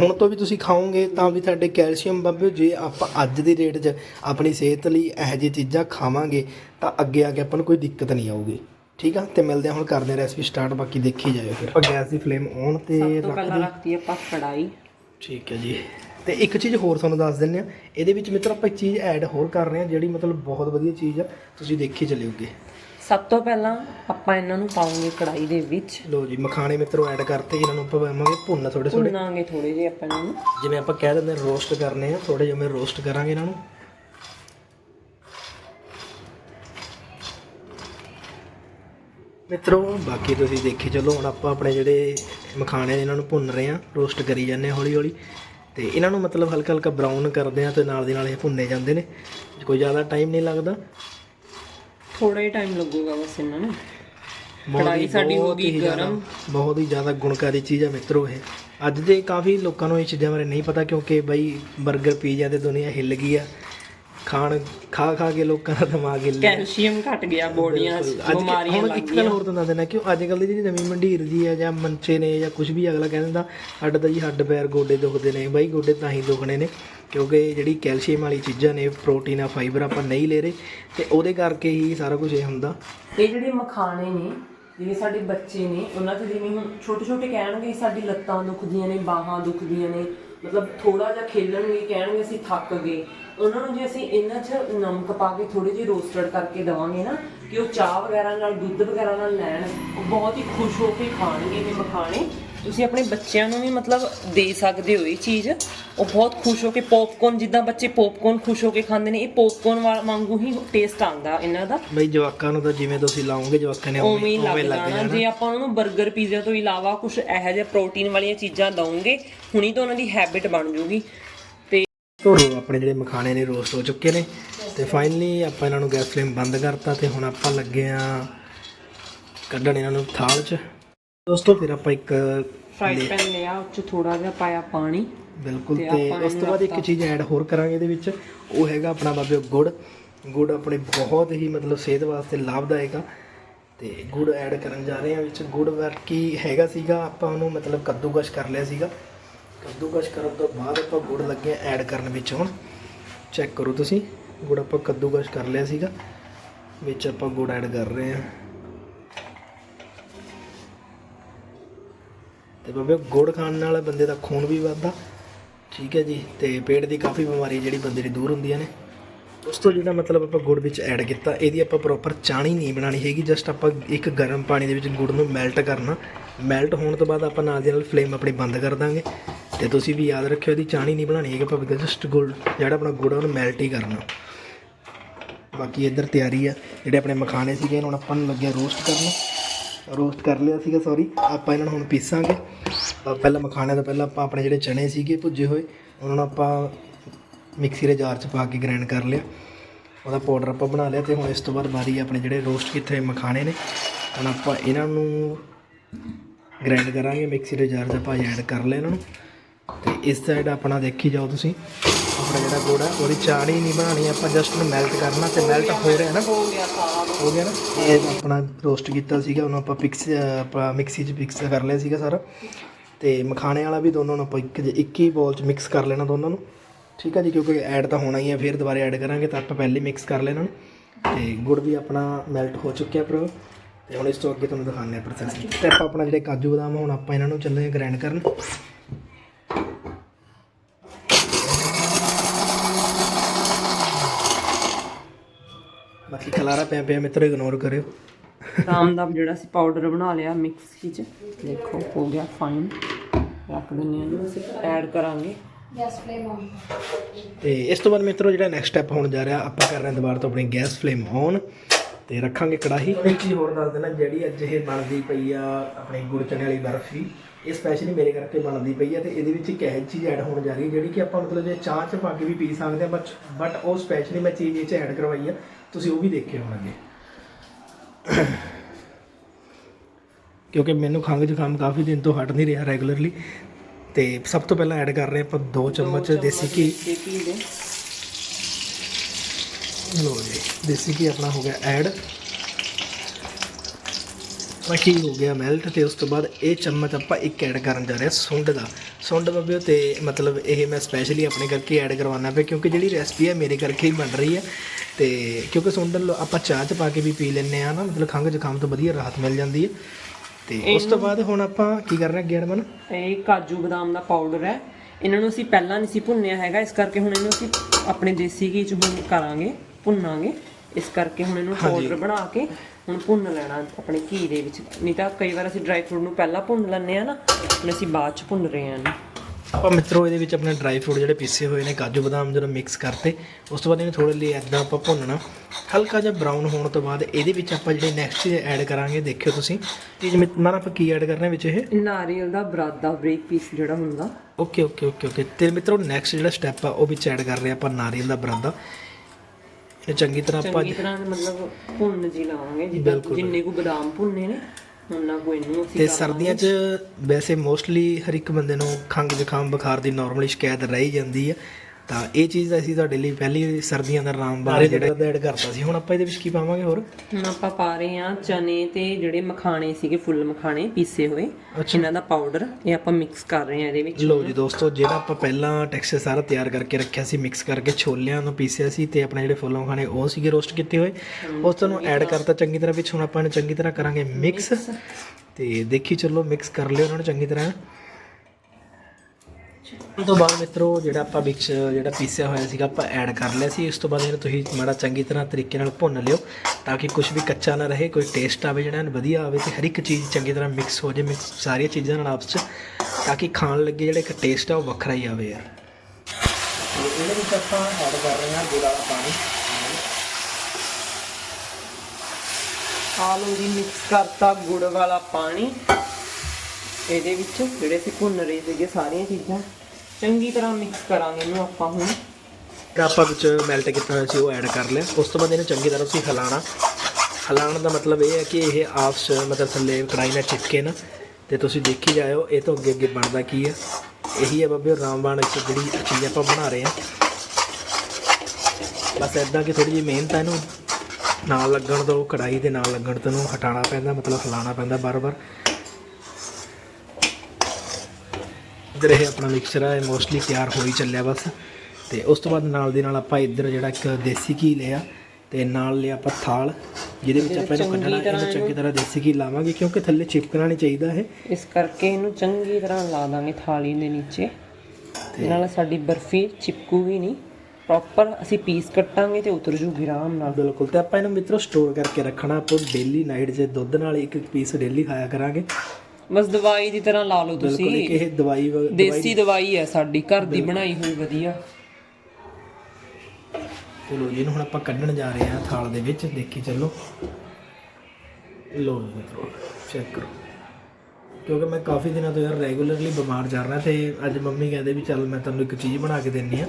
ਹੁਣ ਤੋਂ ਵੀ ਤੁਸੀਂ ਖਾਓਗੇ ਤਾਂ ਵੀ ਤੁਹਾਡੇ ਕੈਲਸ਼ੀਅਮ ਬੰਬੇ ਜੇ ਆਪਾਂ ਅੱਜ ਦੀ ਰੇਟ 'ਚ ਆਪਣੀ ਸਿਹਤ ਲਈ ਇਹੋ ਜਿਹੀ ਚੀਜ਼ਾਂ ਖਾਵਾਂਗੇ ਤਾਂ ਅੱਗੇ ਆ ਕੇ ਆਪਾਂ ਨੂੰ ਕੋਈ ਦਿੱਕਤ ਨਹੀਂ ਆਊਗੀ। ਠੀਕ ਆ? ਤੇ ਮਿਲਦੇ ਹਾਂ ਹੁਣ ਕਰਦੇ ਹਾਂ ਰੈਸਪੀ ਸਟਾਰਟ ਬਾਕੀ ਦੇਖੀ ਜਾਇਓ ਫਿਰ। ਆਪਾਂ ਗੈਸ ਦੀ ਫਲੇਮ ਔਨ ਤੇ ਸਭ ਤੋਂ ਪਹਿਲਾਂ ਰੱਖਤੀ ਆਪਾਂ ਕੜਾਈ ਠੀਕ ਹੈ ਜੀ। ਤੇ ਇੱਕ ਚੀਜ਼ ਹੋਰ ਤੁਹਾਨੂੰ ਦੱਸ ਦਿੰਨੇ ਆ। ਇਹਦੇ ਵਿੱਚ ਮਿੱਤਰ ਆਪਾਂ ਇੱਕ ਚੀਜ਼ ਐਡ ਹੋਰ ਕਰ ਰਹੇ ਹਾਂ ਜਿਹੜੀ ਮਤਲਬ ਬਹੁਤ ਵਧੀਆ ਚੀਜ਼ ਆ। ਤੁਸੀਂ ਦੇਖੀ ਚੱਲਿਓਗੇ ਸਭ ਤੋਂ ਪਹਿਲਾਂ ਆਪਾਂ ਇਹਨਾਂ ਨੂੰ ਪਾਵਾਂਗੇ ਕੜਾਈ ਦੇ ਵਿੱਚ। ਲੋ ਜੀ ਮਖਾਣੇ ਮਿੱਤਰੋ ਐਡ ਕਰਤੇ ਇਹਨਾਂ ਨੂੰ ਆਪਾਂ ਪਾਵਾਂਗੇ ਭੁੰਨ ਥੋੜੇ ਥੋੜੇ ਭੁੰਨਾਂਗੇ ਥੋੜੇ ਜਿਹੇ ਆਪਾਂ ਇਹਨਾਂ ਨੂੰ। ਜਿਵੇਂ ਆਪਾਂ ਕਹਿ ਦਿੰਦੇ ਰੋਸਟ ਕਰਨੇ ਆ ਥੋੜੇ ਜਿਵੇਂ ਰੋਸਟ ਕਰਾਂਗੇ ਇਹਨਾਂ ਨੂੰ। ਮਿੱਤਰੋ ਬਾਕੀ ਤੁਸੀਂ ਦੇਖੀ ਚੱਲੋ ਹੁਣ ਆਪਾਂ ਆਪਣੇ ਜਿਹੜੇ ਮਖਾਣੇ ਇਹਨਾਂ ਨੂੰ ਭੁੰਨ ਰਹੇ ਆ ਰੋਸਟ ਕਰੀ ਜਾਂਦੇ ਹੌਲੀ ਹੌਲੀ ਤੇ ਇਹਨਾਂ ਨੂੰ ਮਤਲਬ ਹਲਕਾ ਹਲਕਾ ਬਰਾਊਨ ਕਰਦੇ ਆ ਤੇ ਨਾਲ ਦੀ ਨਾਲ ਇਹ ਭੁੰਨੇ ਜਾਂਦੇ ਨੇ। ਕੋਈ ਜ਼ਿਆਦਾ ਟਾਈਮ ਨਹੀਂ ਲੱਗਦਾ। ਥੋੜਾ ਹੀ ਟਾਈਮ ਲੱਗੂਗਾ ਬਸ ਇਹਨਾਂ ਨੂੰ। ਬਹੁਤ ਕੜਾਈ ਸਾਡੀ ਹੋ ਬਹੁਤ ਗਈ ਹੀ ਜ਼ਿਆਦਾ- ਗਰਮ। ਬਹੁਤ ਹੀ ਜ਼ਿਆਦਾ ਗੁਣਕਾਰੀ ਚੀਜ਼ ਹੈ ਮਿੱਤਰੋ ਇਹ। ਅੱਜ ਦੇ ਕਾਫੀ ਲੋਕਾਂ ਨੂੰ ਇਹ ਚੀਜ਼ਾਂ ਬਾਰੇ ਨਹੀਂ ਪਤਾ ਕਿਉਂਕਿ ਬਈ 버ਗਰ ਪੀਜ਼ਾ ਤੇ ਦੁਨੀਆ ਹਿੱਲ ਗਈ ਆ। ਖਾਣ ਖਾ ਖਾ ਕੇ ਲੋਕਾਂ ਦਾ ਦਿਮਾਗ ਹਿੱਲ ਗਿਆ। ਕੈਲਸ਼ੀਅਮ ਘਟ ਗਿਆ ਬੋਡੀਆਂ ਅੱਜ ਬਿਮਾਰੀਆਂ ਹੁਣ ਲੱਗ ਇੱਕ ਗੱਲ ਗਈਆਂ। ਹੋਰ ਤੁਹਾਨੂੰ ਦੱਸ ਦੇਣਾ ਕਿ ਅੱਜ ਕੱਲ ਦੀ ਜਿਹੜੀ ਨਵੀਂ ਮੰਡੀਰ ਜੀ ਹੈ ਜਾਂ ਮੰਚੇ ਨੇ ਜਾਂ ਕੁਝ ਵੀ ਅਗਲਾ ਕਹਿ ਦਿੰਦਾ ਹੱਡ ਤਾਂ ਜੀ ਹੱਡ ਪੈਰ ਗੋਡੇ ਦੁਖਦੇ ਨੇ ਬਾਈ ਗੋਡੇ ਤਾਂ ਹੀ ਦੁਖਣੇ ਨੇ। ਕਿਉਂਕਿ ਜਿਹੜੀ ਕੈਲਸ਼ੀਅਮ ਵਾਲੀ ਚੀਜ਼ਾਂ ਨੇ, ਪ੍ਰੋਟੀਨ ਆ ਫਾਈਬਰ ਆਪਾਂ ਨਹੀਂ ਲੈ ਰਹੇ ਤੇ ਉਹਦੇ ਕਰਕੇ ਹੀ ਸਾਰਾ ਕੁਝ ਇਹ ਹੁੰਦਾ। ਇਹ ਜਿਹੜੇ ਮਖਾਣੇ ਨੇ, ਜਿਹੜੇ ਸਾਡੇ ਬੱਚੇ ਨੇ, ਉਹਨਾਂ 'ਚ ਜਿਵੇਂ ਹੁਣ ਛੋਟੇ ਛੋਟੇ ਕਹਿਣਗੇ ਸਾਡੀ ਲੱਤਾਂ ਦੁਖਦੀਆਂ ਨੇ, ਬਾਹਾਂ ਦੁਖਦੀਆਂ ਨੇ, ਮਤਲਬ ਥੋੜਾ ਜਿਹਾ ਖੇਲਣਗੇ, ਕਹਿਣਗੇ ਅਸੀਂ ਥੱਕ ਗਏ। ਉਹਨਾਂ ਨੂੰ ਜੇ ਅਸੀਂ ਇਹਨਾਂ 'ਚ ਨਮਕ ਪਾ ਕੇ ਥੋੜੇ ਜਿਹੀ ਰੋਸਟਡ ਕਰਕੇ ਦਵਾਂਗੇ ਨਾ, ਕਿ ਉਹ ਚਾਹ ਵਗੈਰਾ ਨਾਲ, ਦੁੱਧ ਵਗੈਰਾ ਨਾਲ ਲੈਣ, ਉਹ ਬਹੁਤ ਹੀ ਖੁਸ਼ ਹੋ ਕੇ ਖਾਣਗੇ ਇਹ ਮਖਾਣੇ। ਤੁਸੀਂ ਆਪਣੇ ਬੱਚਿਆਂ ਨੂੰ ਵੀ ਮਤਲਬ ਦੇ ਸਕਦੇ ਹੋ ਇਹ ਚੀਜ਼। ਉਹ ਬਹੁਤ ਖੁਸ਼ ਹੋ ਕੇ ਪੌਪਕੌਰਨ ਜਿੱਦਾਂ ਬੱਚੇ ਪੌਪਕੌਰਨ ਖੁਸ਼ ਹੋ ਕੇ ਖਾਂਦੇ ਨੇ ਇਹ ਪੌਪਕੌਰਨ ਵਾਂਗੂ ਹੀ ਟੇਸਟ ਆਉਂਦਾ ਇਹਨਾਂ ਦਾ। ਬਈ ਜਵਾਕਾਂ ਨੂੰ ਤਾਂ ਜਿਵੇਂ ਤੁਸੀਂ ਲਾਓਗੇ ਜਵਾਕਾਂ ਨੇ ਉਵੇਂ ਹੀ ਲੱਗ ਜਾਣਾ। ਜੇ ਆਪਾਂ ਉਹਨਾਂ ਨੂੰ 버ਗਰ ਪੀਜ਼ਾ ਤੋਂ ਇਲਾਵਾ ਕੁਝ ਇਹੋ ਜਿਹਾ ਪ੍ਰੋਟੀਨ ਵਾਲੀਆਂ ਚੀਜ਼ਾਂ ਦਵਾਂਗੇ ਹੁਣੀ ਤਾਂ ਉਹਨਾਂ ਦੀ ਹੈਬਿਟ ਬਣ ਜੂਗੀ। ਤੇ ਧੋਰੋ ਆਪਣੇ ਜਿਹੜੇ ਮਖਾਣੇ ਨੇ ਰੋਸਟ ਹੋ ਚੁੱਕੇ ਨੇ। ਤੇ ਫਾਈਨਲੀ ਆਪਾਂ ਇਹਨਾਂ ਨੂੰ ਗੈਸ ਫਲੇਮ ਬੰਦ ਕਰਤਾ ਤੇ ਹੁਣ ਆਪਾਂ ਲੱਗੇ ਆ ਕੱਢਣ ਇਹਨਾਂ ਨੂੰ ਥਾਲ 'ਚ। ਦੋਸਤੋ ਫਿਰ ਆਪਾਂ ਇੱਕ ਫਰਾਈ ਪੈਨ ਲਿਆ ਉਹ ਚ ਥੋੜਾ ਜਿਹਾ ਪਾਇਆ ਪਾਣੀ। ਬਿਲਕੁਲ ਤੇ ਉਸ ਤੋਂ ਬਾਅਦ ਇੱਕ ਚੀਜ਼ ਐਡ ਹੋਰ ਕਰਾਂਗੇ ਇਹਦੇ ਵਿੱਚ। ਉਹ ਹੈਗਾ ਆਪਣਾ ਬਾਬੇ ਗੁੜ। ਗੁੜ ਆਪਣੇ ਬਹੁਤ ਹੀ ਮਤਲਬ ਸਿਹਤ ਵਾਸਤੇ ਲਾਭਦਾਇਕ ਆ। ਤੇ ਗੁੜ ਐਡ ਕਰਨ ਜਾ ਰਹੇ ਹਾਂ ਵਿੱਚ। ਗੁੜ ਵਰਕੀ ਹੈਗਾ ਸੀਗਾ ਆਪਾਂ ਉਹਨੂੰ ਮਤਲਬ ਕੱਦੂਕਸ਼ ਕਰ ਲਿਆ ਸੀਗਾ। ਕੱਦੂਕਸ਼ ਕਰਨ ਤੋਂ ਬਾਅਦ ਆਪਾਂ ਗੁੜ ਲੱਗੇ ਐਡ ਕਰਨ ਵਿੱਚ ਹੁਣ। ਚੈੱਕ ਕਰੋ ਤੁਸੀਂ। ਗੁੜ ਆਪਾਂ ਕੱਦੂਕਸ਼ ਕਰ ਲਿਆ ਸੀਗਾ। ਵਿੱਚ ਆਪਾਂ ਗੁੜ ਐਡ ਕਰ ਰਹੇ ਹਾਂ। ਤੇ ਬਾਬੇ ਗੁੜ ਖਾਣ ਨਾਲ ਬੰਦੇ ਦਾ ਖੂਨ ਵੀ ਵੱਧਦਾ। ਠੀਕ ਹੈ ਜੀ, ਤੇ ਪੇਟ ਦੀ ਕਾਫੀ ਬਿਮਾਰੀ ਜਿਹੜੀ ਬੰਦੇ ਦੀ ਦੂਰ ਹੁੰਦੀਆਂ ਨੇ। ਉਸ ਤੋਂ ਜਿਹੜਾ ਮਤਲਬ ਆਪਾਂ ਗੁੜ ਵਿੱਚ ਐਡ ਕੀਤਾ, ਇਹਦੀ ਆਪਾਂ ਪ੍ਰੋਪਰ ਚਾਣੀ ਨਹੀਂ ਬਣਾਣੀ ਹੈਗੀ ਜਸਟ ਆਪਾਂ ਇੱਕ ਗਰਮ ਪਾਣੀ ਦੇ ਵਿੱਚ ਗੁੜ ਨੂੰ ਮੈਲਟ ਕਰਨਾ। ਮੈਲਟ ਹੋਣ ਤੋਂ ਬਾਅਦ ਆਪਾਂ ਨਾਲ ਦੀ ਨਾਲ ਫਲੇਮ ਆਪਣੀ ਬੰਦ ਕਰ ਦਾਂਗੇ। ਤੇ ਤੁਸੀਂ ਵੀ ਯਾਦ ਰੱਖਿਓ, ਇਹਦੀ ਚਾਣੀ ਨਹੀਂ ਬਣਾਣੀ ਹੈਗੀ, ਆਪਾਂ ਜਸਟ ਗੁੜ, ਜਿਹੜਾ ਆਪਣਾ ਗੁੜ ਆ, ਉਹਨੂੰ ਮੈਲਟ ਹੀ ਕਰਨਾ। ਬਾਕੀ ਇੱਧਰ ਤਿਆਰੀ ਆ, ਜਿਹੜੇ ਆਪਣੇ ਮਖਾਣੇ ਸੀਗੇ, ਇਹਨਾਂ ਨੂੰ ਆਪਾਂ ਨੂੰ ਲੱਗਿਆ ਰੋਸਟ ਕਰਨ। ਰੋਸਟ ਕਰ ਲਿਆ ਸੀਗਾ ਸੌਰੀ ਆਪਾਂ ਇਹਨਾਂ ਨੂੰ ਹੁਣ ਪੀਸਾਂਗੇ। ਪਹਿਲਾਂ ਮਖਾਣੇ ਤੋਂ ਪਹਿਲਾਂ ਆਪਾਂ ਆਪਣੇ ਜਿਹੜੇ ਚਣੇ ਸੀਗੇ ਭੁੱਜੇ ਹੋਏ, ਉਹਨਾਂ ਨੂੰ ਆਪਾਂ ਮਿਕਸੀ ਦੇ ਜਾਰ 'ਚ ਪਾ ਕੇ ਗ੍ਰਾਈਂਡ ਕਰ ਲਿਆ। ਉਹਦਾ ਪਾਊਡਰ ਆਪਾਂ ਬਣਾ ਲਿਆ ਤੇ ਹੁਣ ਇਸ ਤੋਂ ਬਾਅਦ ਵਾਰੀ ਆਪਣੇ ਜਿਹੜੇ ਰੋਸਟ ਕੀਤੇ ਹੋਏ ਮਖਾਣੇ ਨੇ, ਹੁਣ ਆਪਾਂ ਇਹਨਾਂ ਨੂੰ ਗ੍ਰਾਈਂਡ ਕਰਾਂਗੇ, ਮਿਕਸੀ ਦੇ ਜਾਰ 'ਚ ਆਪਾਂ ਐਡ ਕਰ ਲਿਆ ਇਹਨਾਂ ਨੂੰ। ਤੇ ਇਸ ਸਾਈਡ ਆਪਣਾ ਦੇਖੀ ਜਾਓ ਤੁਸੀਂ। ਆਪਣਾ ਜਿਹੜਾ ਗੁੜ ਹੈ, ਉਹਦੀ ਚਾਣੀ ਨਹੀਂ ਬਣਾਣੀ ਆਪਾਂ ਜਸਟ ਉਹਨੂੰ ਮੈਲਟ ਕਰਨਾ ਤੇ ਮੈਲਟ ਹੋ ਰਿਹਾ ਨਾ। ਹੋ ਗਿਆ ਸਾਰਾ ਹੋ ਗਿਆ ਨਾ? ਇਹ ਆਪਣਾ ਰੋਸਟ ਕੀਤਾ ਸੀਗਾ, ਉਹਨੂੰ ਆਪਾਂ ਪਿਕਸ ਆਪਾਂ ਮਿਕਸੀ 'ਚ ਪਿਕਸ ਕਰ ਲਿਆ ਸੀਗਾ ਸਾਰਾ। ਤੇ ਮਖਾਣੇ ਵਾਲਾ ਵੀ ਦੋਨੋਂ ਨੂੰ ਆਪਾਂ ਇੱਕ ਜ- ਇੱਕ ਹੀ ਬੋਲ 'ਚ ਮਿਕਸ ਕਰ ਲੈਣਾ ਦੋਨਾਂ ਨੂੰ। ਠੀਕ ਹੈ ਜੀ, ਕਿਉਂਕਿ ਐਡ ਤਾਂ ਹੋਣਾ ਹੀ ਹੈ ਫਿਰ ਦੁਬਾਰਾ ਐਡ ਕਰਾਂਗੇ ਤਾਂ ਆਪਾਂ ਪਹਿਲੇ ਮਿਕਸ ਕਰ ਲੈਣਾ। ਤੇ ਗੁੜ ਵੀ ਆਪਣਾ ਮੈਲਟ ਹੋ ਚੁੱਕਿਆ ਪਰ ਤੇ ਹੁਣ ਇਸ ਤੋਂ ਅੱਗੇ ਤੁਹਾਨੂੰ ਦਿਖਾਉਂਦੇ ਆ ਪ੍ਰੋਸੈਸ ਤੇ ਆਪਾਂ ਆਪਣਾ ਜਿਹੜੇ ਕਾਜੂ ਬਦਾਮ ਹੁਣ ਆਪਾਂ ਇਹਨਾਂ ਨੂੰ ਚੱਲੇ ਗ੍ਰਾਈਂਡ ਕਰਨ। ਬਾਕੀ ਖਲਾਰਾ ਪਿਆ ਪਿਆ ਮਿੱਤਰੋ ਇਗਨੋਰ ਕਰਿਓ। ਰਾਮ ਦਾ ਜਿਹੜਾ ਸੀ ਪਾਊਡਰ ਬਣਾ ਲਿਆ ਮਿਕਸੀ ਚ ਦੇਖੋ ਹੋ ਗਿਆ ਫਾਈਨ ਰੱਖ ਦਿੰਨੇ ਆ ਇਹਨੂੰ ਅਸੀਂ ਐਡ ਕਰਾਂਗੇ। ਤੇ ਇਸ ਤੋਂ ਬਾਅਦ ਮਿੱਤਰੋ ਜਿਹੜਾ ਨੈਕਸਟ ਸਟੈਪ ਹੋਣ ਜਾ ਰਿਹਾ ਆਪਾਂ ਕਰ ਰਹੇ ਹਾਂ ਦੁਬਾਰਾ ਤੋਂ ਆਪਣੀ ਗੈਸ ਫਲੇਮ ਔਨ ਤੇ ਰੱਖਾਂਗੇ ਕੜਾਹੀ। ਇੱਕ ਚੀਜ਼ ਹੋਰ ਦੱਸ ਦੇਣਾ ਜਿਹੜੀ ਅੱਜ ਇਹ ਬਣਦੀ ਪਈ ਆ ਆਪਣੀ ਗੁੜ ਚਨੇ ਵਾਲੀ ਬਰਫੀ ਇਹ ਸਪੈਸ਼ਲੀ ਮੇਰੇ ਕਰਕੇ ਬਣਦੀ ਪਈ ਆ ਤੇ ਇਹਦੇ ਵਿੱਚ ਇੱਕ ਇਹੋ ਚੀਜ਼ ਐਡ ਹੋਣ ਜਾ ਰਹੀ ਹੈ ਜਿਹੜੀ ਕਿ ਆਪਾਂ ਮਤਲਬ ਜੇ ਚਾਹ ਚ ਪਾ ਕੇ ਵੀ ਪੀ ਸਕਦੇ ਆ ਬਟ ਬਟ ਉਹ ਸਪੈਸ਼ਲੀ ਮੈਂ ਚੀਜ਼ ਇਹ ਚ ਐਡ ਕਰਵਾਈ ਆ। ਤੁਸੀਂ ਉਹ ਵੀ ਦੇਖਿਓ ਹੁਣ ਅੱਗੇ? ਕਿਉਂਕਿ ਮੈਨੂੰ ਖੰਘ ਜ਼ੁਕਾਮ ਕਾਫੀ ਦਿਨ ਤੋਂ ਹਟ ਨਹੀਂ ਰਿਹਾ ਰੈਗੂਲਰਲੀ ਤੇ ਸਭ ਤੋਂ ਪਹਿਲਾਂ ਐਡ ਕਰ ਰਹੇ ਆਪਾਂ 2 ਚਮਚ ਦੇਸੀ ਘੀ। ਦੇ। ਲੋ ਜੀ ਦੇਸੀ ਘੀ ਆਪਣਾ ਹੋ ਗਿਆ ਐਡ। ਬਾਕੀ ਹੋ ਗਿਆ ਮੈਲਟ ਤੇ ਉਸ ਤੋਂ ਬਾਅਦ ਇਹ ਚਮਚ ਆਪਾਂ ਇੱਕ ਐਡ ਕਰਨ ਜਾ ਰਹੇ ਹਾਂ ਸੁੰਡ ਦਾ। ਸੁੰਡ ਬੱਬਿਓ ਤੇ ਮਤਲਬ ਇਹ ਮੈਂ ਸਪੈਸ਼ਲੀ ਆਪਣੇ ਕਰਕੇ ਐਡ ਕਰਵਾਉਣਾ ਪਿਆ ਕਿਉਂਕਿ ਜਿਹੜੀ ਰੈਸਪੀ ਹੈ ਮੇਰੇ ਕਰਕੇ ਹੀ ਬਣ ਰਹੀ ਹੈ। ਤੇ ਕਿਉਂਕਿ ਲੋ- ਆਪਾਂ ਚਾਹ ਚ ਪਾ ਕੇ ਵੀ ਪੀ ਲੈਂਦੇ ਆ ਨਾ ਮਤਲਬ ਖੰਘ ਜ਼ੁਕਾਮ ਤੋਂ ਵਧੀਆ ਰਾਹਤ ਮਿਲ ਜਾਂਦੀ ਹੈ। ਤੇ ਉਸ ਤੋਂ ਬਾਅਦ ਹੁਣ ਆਪਾਂ ਕੀ ਕਰਨਾ ਅੱਗੇ ਅਰਮਨ ਇਹ ਕਾਜੂ ਬਦਾਮ ਦਾ ਪਾਊਡਰ ਹੈ। ਇਹਨਾਂ ਨੂੰ ਅਸੀਂ ਪਹਿਲਾਂ ਨਹੀਂ ਸੀ ਭੁੰਨਿਆ ਹੈਗਾ ਇਸ ਕਰਕੇ ਹੁਣ ਇਹਨੂੰ ਅਸੀਂ ਆਪਣੇ ਦੇਸੀ ਘੀ ਚ ਹੁਣ ਕਰਾਂਗੇ ਭੁੰਨਾਂਗੇ। ਇਸ ਕਰਕੇ ਹੁਣ ਇਹਨੂੰ ਪਾਊਡਰ ਬਣਾ ਕੇ ਹੁਣ ਭੁੰਨ ਲੈਣਾ ਆਪਣੇ ਘੀ ਦੇ ਵਿੱਚ। ਨਹੀਂ ਤਾਂ ਕਈ ਵਾਰ ਅਸੀਂ ਡਰਾਈ ਫਰੂਟ ਨੂੰ ਪਹਿਲਾਂ ਭੁੰਨ ਲੈਂਦੇ ਆ ਨਾ ਹੁਣ ਅਸੀਂ ਬਾਅਦ ਚ ਭੁੰਨ ਰਹੇ ਹਾਂ ਇਹਨੂੰ। ਆਪਾਂ ਮਿੱਤਰੋ ਇਹਦੇ ਵਿੱਚ ਆਪਣੇ ਡਰਾਈ ਫਰੂਟ ਜਿਹੜੇ ਪੀਸੇ ਹੋਏ ਨੇ ਕਾਜੂ ਬਦਾਮ ਜਦੋਂ ਮਿਕਸ ਕਰਤੇ ਉਸ ਤੋਂ ਬਾਅਦ ਇਹਨੂੰ ਥੋੜੇ ਲਈ ਐਦਾਂ ਆਪਾਂ ਭੁੰਨਣਾ। ਹਲਕਾ ਜਿਹਾ ਬਰਾਊਨ ਹੋਣ ਤੋਂ ਬਾਅਦ ਇਹਦੇ ਵਿੱਚ ਆਪਾਂ ਜਿਹੜੇ ਨੈਕਸਟ ਚੀਜ਼ ਐਡ ਕਰਾਂਗੇ ਦੇਖਿਓ ਤੁਸੀਂ। ਚੀਜ਼ ਮਨ ਆਪਾਂ ਕੀ ਐਡ ਕਰਨਾ ਵਿੱਚ ਇਹ? ਨਾਰੀਅਲ ਦਾ ਬਰਾਦ ਬ੍ਰੇਕ ਪੀਸ ਜਿਹੜਾ ਹੁੰਦਾ। ਓਕੇ ਓਕੇ ਓਕੇ ਓਕੇ ਤੇ ਮਿੱਤਰੋ ਨੈਕਸਟ ਜਿਹੜਾ ਸਟੈਪ ਆ ਉਹ ਵਿੱਚ ਐਡ ਕਰ ਰਹੇ ਆਪਾਂ ਨਾਰੀਅਲ ਦਾ ਬਰਾਦਾ ਇਹ ਚੰਗੀ ਤਰ੍ਹਾਂ ਆਪਾਂ ਚੰਗੀ ਤਰ੍ਹਾਂ ਮਤਲਬ ਭੁੰਨ ਜੀ ਲਾਵਾਂਗੇ ਜਿੱਦਾਂ ਜਿੰਨੇ ਕੋ ਬਦਾਮ ਭੁੰਨੇ ਨੇ ਉਹਨਾਂ ਅਸੀਂ ਤੇ ਸਰਦੀਆਂ 'ਚ ਵੈਸੇ ਮੋਸਟਲੀ ਹਰ ਇੱਕ ਬੰਦੇ ਨੂੰ ਖੰਘ ਜ਼ੁਕਾਮ ਬੁਖਾਰ ਦੀ ਨਾਰਮਲੀ ਸ਼ਿਕਾਇਤ ਰਹੀ ਜਾਂਦੀ ਹੈ ਤਾਂ ਇਹ ਚੀਜ਼ ਅਸੀਂ ਤੁਹਾਡੇ ਲਈ ਪਹਿਲੀ ਸਰਦੀਆਂ ਦਾ ਰਾਮਬਾਣ ਜਿਹੜਾ ਐਡ ਕਰਤਾ ਸੀ। ਹੁਣ ਆਪਾਂ ਇਹਦੇ ਵਿੱਚ ਕੀ ਪਾਵਾਂਗੇ ਹੋਰ? ਹੁਣ ਆਪਾਂ ਪਾ ਰਹੇ ਹਾਂ ਚਨੇ ਤੇ ਜਿਹੜੇ ਮਖਾਣੇ ਸੀਗੇ ਫੁੱਲ ਮਖਾਣੇ ਪੀਸੇ ਹੋਏ। ਇਹਨਾਂ ਦਾ ਪਾਊਡਰ ਇਹ ਆਪਾਂ ਮਿਕਸ ਕਰ ਰਹੇ ਹਾਂ ਇਹਦੇ ਵਿੱਚ। ਲੋ ਜੀ ਦੋਸਤੋ ਜਿਹੜਾ ਆਪਾਂ ਪਹਿਲਾਂ ਟੈਕਸਚਰ ਸਾਰਾ ਤਿਆਰ ਕਰਕੇ ਰੱਖਿਆ ਸੀ ਮਿਕਸ ਕਰਕੇ ਛੋਲਿਆਂ ਨੂੰ ਪੀਸਿਆ ਸੀ ਤੇ ਆਪਣੇ ਜਿਹੜੇ ਫੁੱਲਾਂ ਖਾਣੇ ਉਹ ਸੀਗੇ ਰੋਸਟ ਕੀਤੇ ਹੋਏ। ਉਸ ਨੂੰ ਐਡ ਕਰਤਾ ਚੰਗੀ ਤਰ੍ਹਾਂ ਵਿੱਚ ਹੁਣ ਆਪਾਂ ਇਹਨੂੰ ਚੰਗੀ ਤਰ੍ਹਾਂ ਕਰਾਂਗੇ ਮਿਕਸ ਤੇ ਦੇਖੀ ਚੱਲੋ ਮਿਕਸ ਕਰ ਲਿਓ ਉਹਨਾਂ ਨੂੰ ਚੰਗੀ ਤਰ੍ਹਾਂ। ਉਸ ਤੋਂ ਬਾਅਦ ਮਿੱਤਰੋ ਜਿਹੜਾ ਆਪਾਂ ਵਿੱਚ ਜਿਹੜਾ ਪੀਸਿਆ ਹੋਇਆ ਸੀਗਾ, ਆਪਾਂ ਐਡ ਕਰ ਲਿਆ ਸੀ। ਉਸ ਤੋਂ ਬਾਅਦ ਇਹਨੂੰ ਤੁਸੀਂ ਮਾੜਾ ਚੰਗੀ ਤਰ੍ਹਾਂ ਤਰੀਕੇ ਨਾਲ ਭੁੰਨ ਲਿਓ ਤਾਂ ਕਿ ਕੁਝ ਵੀ ਕੱਚਾ ਨਾ ਰਹੇ, ਕੋਈ ਟੇਸਟ ਆਵੇ ਜਿਹੜਾ ਵਧੀਆ ਆਵੇ ਤੇ ਹਰ ਇੱਕ ਚੀਜ਼ ਚੰਗੀ ਤਰ੍ਹਾਂ ਮਿਕਸ ਹੋ ਜੇ ਮਿਕਸ ਸਾਰੀਆਂ ਚੀਜ਼ਾਂ ਨਾਲ ਆਪਸ ਚ ਤਾਂ ਕਿ ਖਾਣ ਲੱਗੇ ਜਿਹੜਾ ਇੱਕ ਟੇਸਟ ਆ, ਉਹ ਵੱਖਰਾ ਹੀ ਆਵੇ ਯਾਰ। ਇਹਦੇ ਵਿੱਚ ਆਪਾਂ ਐਡ ਕਰ ਰਹੇ ਹਾਂ ਗੁੜ ਵਾਲਾ ਪਾਣੀ। ਆਲੂ ਲਓ ਜੀ ਮਿਕਸ ਕਰਤਾ ਗੁੜ ਵਾਲਾ ਪਾਣੀ। ਇਹਦੇ ਵਿੱਚ ਜਿਹੜੇ ਅਸੀਂ ਭੁੰਨ ਰਹੇ ਸੀਗੇ ਸਾਰੀਆਂ ਚੀਜ਼ਾਂ, ਚੰਗੀ ਤਰ੍ਹਾਂ ਮਿਕਸ ਕਰਾਂਗੇ ਇਹਨੂੰ ਆਪਾਂ ਹੁਣ। ਜਿਹੜਾ ਆਪਾਂ ਵਿੱਚ ਮੈਲਟ ਕੀਤਾ ਹੋਇਆ ਸੀ, ਉਹ ਐਡ ਕਰ ਲਿਆ। ਉਸ ਤੋਂ ਬਾਅਦ ਇਹਨੂੰ ਚੰਗੀ ਤਰ੍ਹਾਂ ਤੁਸੀਂ ਹਿਲਾਣਾ ਹਿਲਾਉਣ ਦਾ ਮਤਲਬ ਇਹ ਹੈ ਕਿ ਇਹ ਆਪਸ ਮਤਲਬ ਥੱਲੇ ਕੜਾਈ ਨਾਲ ਚਿਪਕੇ ਨਾ, ਤੇ ਤੁਸੀਂ ਦੇਖੀ ਜਾਇਓ, ਇਹ ਤੋਂ ਅੱਗੇ ਅੱਗੇ ਬਣਦਾ ਕੀ ਹੈ ਇਹੀ ਹੈ ਬਾਬੇ, ਰਾਮਬਾਣ ਵਿੱਚ ਜਿਹੜੀ ਚੀਜ਼ ਆਪਾਂ ਬਣਾ ਰਹੇ ਹਾਂ ਬਸ ਇਦਾਂ ਕਿ ਥੋੜੀ ਜਿਹੀ ਮਿਹਨਤ ਹੈ ਇਹਨੂੰ। ਨਾਲ ਲੱਗਣ ਤੋਂ ਕੜਾਈ ਦੇ ਨਾਲ ਲੱਗਣ ਤੋਂ ਇਹਨੂੰ ਹਟਾਉਣਾ ਪੈਂਦਾ, ਮਤਲਬ ਹਿਲਾਉਣਾ ਪੈਂਦਾ ਬਾਰ-ਬਾਰ। ਇੱਧਰ ਇਹ ਆਪਣਾ ਮਿਕਸਚਰ ਹੈ ਮੋਸਟਲੀ ਤਿਆਰ ਹੋ ਹੀ ਚੱਲਿਆ ਬਸ। ਤੇ ਉਸ ਤੋਂ ਬਾਅਦ ਨਾਲ ਦੀ ਨਾਲ ਆਪਾਂ ਇੱਧਰ ਜਿਹੜਾ ਇੱਕ ਦੇਸੀ ਘੀ ਲਿਆ ਤੇ ਨਾਲ ਲਿਆ ਆਪਾਂ ਥਾਲ ਜਿਹਦੇ ਵਿੱਚ ਆਪਾਂ ਇਹਨੂੰ ਕੱਢਣਾ ਇਹਨੂੰ ਚੰਗੀ ਤਰ੍ਹਾਂ ਦੇਸੀ ਘੀ ਲਾਵਾਂਗੇ ਕਿਉਂਕਿ ਥੱਲੇ ਚਿਪਕਣਾ ਨਹੀਂ ਚਾਹੀਦਾ ਇਹ। ਇਸ ਕਰਕੇ ਇਹਨੂੰ ਚੰਗੀ ਤਰ੍ਹਾਂ ਲਾ ਦਾਂਗੇ ਥਾਲੀ ਦੇ ਨੀਚੇ। ਨਾਲ ਸਾਡੀ ਬਰਫੀ ਚਿਪਕੂਗੀ ਨਹੀਂ। ਪ੍ਰੋਪਰ ਅਸੀਂ ਪੀਸ ਕੱਟਾਂਗੇ ਤੇ ਉਤਰ ਜੂਗੀ ਆਰਾਮ ਨਾਲ। ਬਿਲਕੁਲ ਤੇ ਆਪਾਂ ਇਹਨੂੰ ਮਿੱਤਰੋ ਸਟੋਰ ਕਰਕੇ ਰੱਖਣਾ ਆਪਾਂ ਡੇਲੀ ਨਾਈਟ 'ਚ ਦੁੱਧ ਨਾਲ ਇੱਕ ਇੱਕ ਪੀਸ ਡੇਲੀ ਖਾਇਆ ਕਰਾਂਗੇ। ਬਸ ਦਵਾਈ ਦੀ ਤਰ੍ਹਾਂ ਲਾ ਲਓ ਬਿਲਕੁਲ ਇੱਕ ਤੁਸੀਂ ਇਹ ਦਵਾਈ ਵ- ਦੇਸੀ ਦਵਾਈ ਹੈ ਸਾਡੀ ਘਰ ਦੀ ਬਣਾਈ ਹੋਈ ਵਧੀਆ। ਚਲੋ ਜੀ ਇਹਨੂੰ ਹੁਣ ਆਪਾਂ ਕੱਢਣ ਜਾ ਰਹੇ ਹਾਂ ਥਾਲ ਦੇ ਵਿੱਚ। ਦੇਖੀ ਚੱਲੋ। ਲੋ ਜੀ ਮਿੱਤਰੋ ਚੈੱਕ ਕਰੋ। ਕਿਉਂਕਿ ਮੈਂ ਕਾਫੀ ਦਿਨਾਂ ਤੋਂ ਯਾਰ ਰੈਗੂਲਰਲੀ ਬਿਮਾਰ ਚੱਲ ਰਿਹਾ ਤੇ ਅੱਜ ਮੰਮੀ ਕਹਿੰਦੇ ਵੀ ਚੱਲ ਮੈਂ ਤੁਹਾਨੂੰ ਇੱਕ ਚੀਜ਼ ਬਣਾ ਕੇ ਦਿੰਨੀ ਆ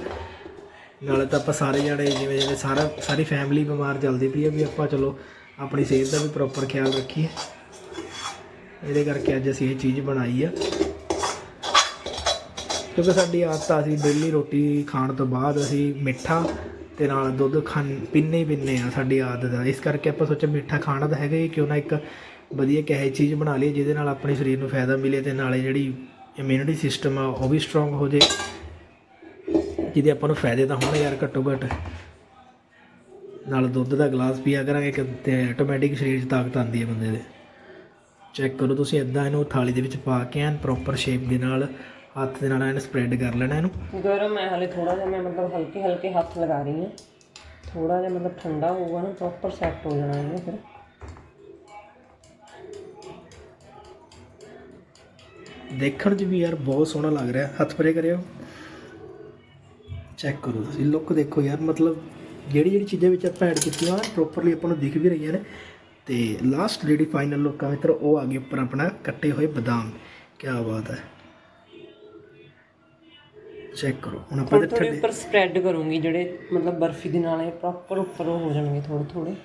ਨਾਲੇ ਤਾਂ ਆਪਾਂ ਸਾਰੇ ਜਣੇ ਜਿਵੇਂ ਜਿਵੇਂ ਸਾਰਾ ਸਾਰੀ ਫੈਮਿਲੀ ਬਿਮਾਰ ਚੱਲਦੀ ਪਈ ਆ ਵੀ ਆਪਾਂ ਚਲੋ ਆਪਣੀ ਸਿਹਤ ਦਾ ਵੀ ਪ੍ਰੋਪਰ ਖਿਆਲ ਰੱਖੀਏ। ਇਹਦੇ ਕਰਕੇ ਅੱਜ ਅਸੀਂ ਇਹ ਚੀਜ਼ ਬਣਾਈ ਆ। ਕਿਉਂਕਿ ਸਾਡੀ ਆਦਤ ਆ, ਅਸੀਂ ਡੇਲੀ ਰੋਟੀ ਖਾਣ ਤੋਂ ਬਾਅਦ ਅਸੀਂ ਮਿੱਠਾ ਤੇ ਨਾਲ ਦੁੱਧ ਖਾਣ ਪੀਨੇ ਹੀ ਪੀਨੇ ਆ ਸਾਡੀ ਆਦਤ ਆ। ਇਸ ਕਰਕੇ ਆਪਾਂ ਸੋਚਿਆ ਮਿੱਠਾ ਖਾਣਾ ਤਾਂ ਹੈਗਾ ਹੀ, ਕਿਉਂ ਨਾ ਇੱਕ ਵਧੀਆ ਕਿਹੇ ਚੀਜ਼ ਬਣਾ ਲਈਏ ਜਿਹਦੇ ਨਾਲ ਆਪਣੇ ਸਰੀਰ ਨੂੰ ਫਾਇਦਾ ਮਿਲੇ ਤੇ ਨਾਲੇ ਜਿਹੜੀ ਇਮਿਊਨਿਟੀ ਸਿਸਟਮ ਆ, ਉਹ ਵੀ ਸਟਰੋਂਗ ਹੋ ਜੇ। ਜਿਹਦੇ ਆਪਾਂ ਨੂੰ ਫਾਇਦੇ ਤਾਂ ਹੋਣ ਯਾਰ ਘੱਟੋ ਘੱਟ ਨਾਲ ਦੁੱਧ ਦਾ ਗਲਾਸ ਪੀਆ ਕਰਾਂਗੇ ਕਿ ਤੇ ਆਟੋਮੈਟਿਕ ਸਰੀਰ 'ਚ ਤਾਕਤ ਆਉਂਦੀ ਹੈ ਬੰਦੇ ਦੇ। ਚੈੱਕ ਕਰੋ ਤੁਸੀਂ ਇਦਾਂ ਇਹਨੂੰ ਥਾਲੀ ਦੇ ਵਿੱਚ ਪਾ ਕੇ ਐਨ ਪ੍ਰੋਪਰ ਸ਼ੇਪ ਦੇ ਨਾਲ ਹੱਥ ਦੇ ਨਾਲ ਐਨ ਸਪਰੈਡ ਕਰ ਲੈਣਾ ਇਹਨੂੰ। ਗਰਮ ਹੈ ਹਲੇ ਥੋੜਾ ਜਿਹਾ ਮੈਂ ਮਤਲਬ ਹਲਕੇ ਹਲਕੇ ਹੱਥ ਲਗਾ ਰਹੀ ਹਾਂ। ਥੋੜਾ ਜਿਹਾ ਮਤਲਬ ਠੰਡਾ ਹੋਊਗਾ ਨਾ ਪ੍ਰੋਪਰ ਸੈੱਟ ਹੋ ਜਾਣਾ ਇਹਨੇ ਫਿਰ। ਦੇਖਣ 'ਚ ਵੀ ਯਾਰ ਬਹੁਤ ਸੋਹਣਾ ਲੱਗ ਰਿਹਾ ਹੱਥ ਪਰੇ ਕਰਿਓ। ਚੈੱਕ ਕਰੋ ਤੁਸੀਂ ਲੁੱਕ ਦੇਖੋ ਯਾਰ ਮਤਲਬ ਜਿਹੜੀ ਜਿਹੜੀ ਚੀਜ਼ਾਂ ਵਿੱਚ ਆਪਾਂ ਐਡ ਕੀਤੀਆਂ ਪ੍ਰੋਪਰਲੀ ਆਪਾਂ ਨੂੰ ਦਿਖ ਵੀ ਰਹੀਆਂ ਨੇ। ਤੇ ਲਾਸਟ ਜਿਹੜੀ ਫਾਈਨਲ ਲੁੱਕ ਆ ਮਿੱਤਰੋ ਉਹ ਆ ਗਈ ਉੱਪਰ ਆਪਣਾ ਕੱਟੇ ਹੋਏ ਬਦਾਮ। ਕੀ ਬਾਤ ਹੈ। ਚੈੱਕ ਕਰੋ। ਹੁਣ ਆਪਾਂ ਇਹਦੇ ਥੋੜੇ ਉੱਪਰ ਸਪਰੈਡ ਕਰੂੰਗੀ ਜਿਹੜੇ ਮਤਲਬ ਬਰਫੀ ਦੇ ਨਾਲ ਇਹ ਪ੍ਰੋਪਰ ਉੱਪਰ ਹੋ ਜਾਣਗੇ ਥੋੜੇ ਥੋੜੇ